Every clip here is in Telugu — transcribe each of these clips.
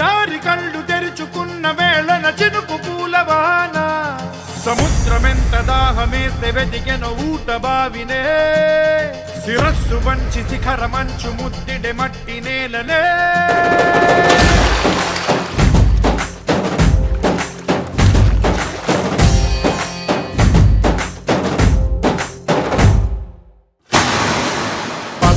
ఎడారి కళ్ళు తెరుచుకున్న వేళన చినుకు పూలవాన సముద్రమెంత దాహమేస్తే వెతికెన ఊట బావినే. శిరస్సు వంచి శిఖరమంచు ముద్దిడే మట్టి నేలనే.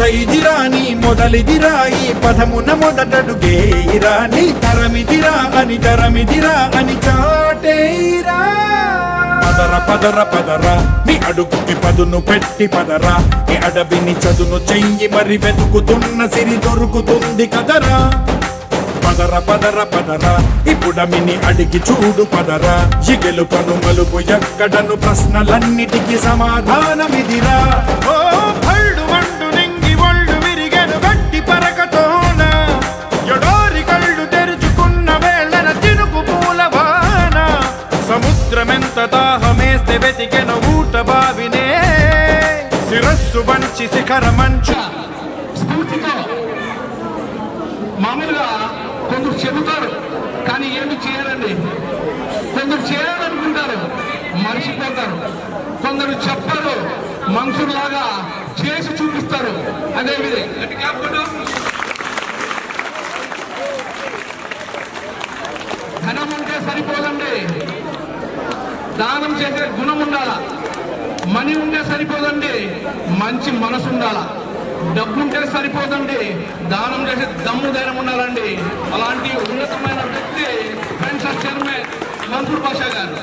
కథ ఇదిరా నీ ఈ పదమున మొదటడుగేయిరా నీ తరమిదిరా అని తరమిదిరా అని చాటేరా పదర పదర పదరా నీ అడుగుకి పదును పెట్టి పదరా నీ అడవిని చదును చెయ్యి మరి వెతుకుతున్న సిరి దొరుకుతుంది కదరా. పదర పదర పదరా ఇప్పుడమిని అడిగి చూడు పదరా. ఈ గెలుపను మలుపు ఎక్కడను ప్రశ్నలన్నిటికీ సమాధానమిదిరా. ఓ వెతికెను బావినే శిరస్సు వంచి శిఖర మంచు. స్ఫూర్తితో మామూలుగా కొందరు చెబుతారు కానీ ఏమి చేయరండి. కొందరు చేయాలనుకుంటారు మర్చిపోతారు కొందరు చెప్పరు మనుషులాగా చేసి చూపిస్తారు. అదే విధంగా ధనం ఉంటే సరిపోదండి. దానం చేసే గుణం ఉండాలా? మనీ ఉంటే సరిపోదండి. మంచి మనసు ఉండాలా. డబ్బు ఉంటే సరిపోదండి. దానం చేసే దమ్ము ధైర్యం ఉండాలండి. అలాంటి ఉన్నతమైన వ్యక్తి ఫ్రెండ్స్ చైర్మన్ మన్సూర్ బాషా గారు.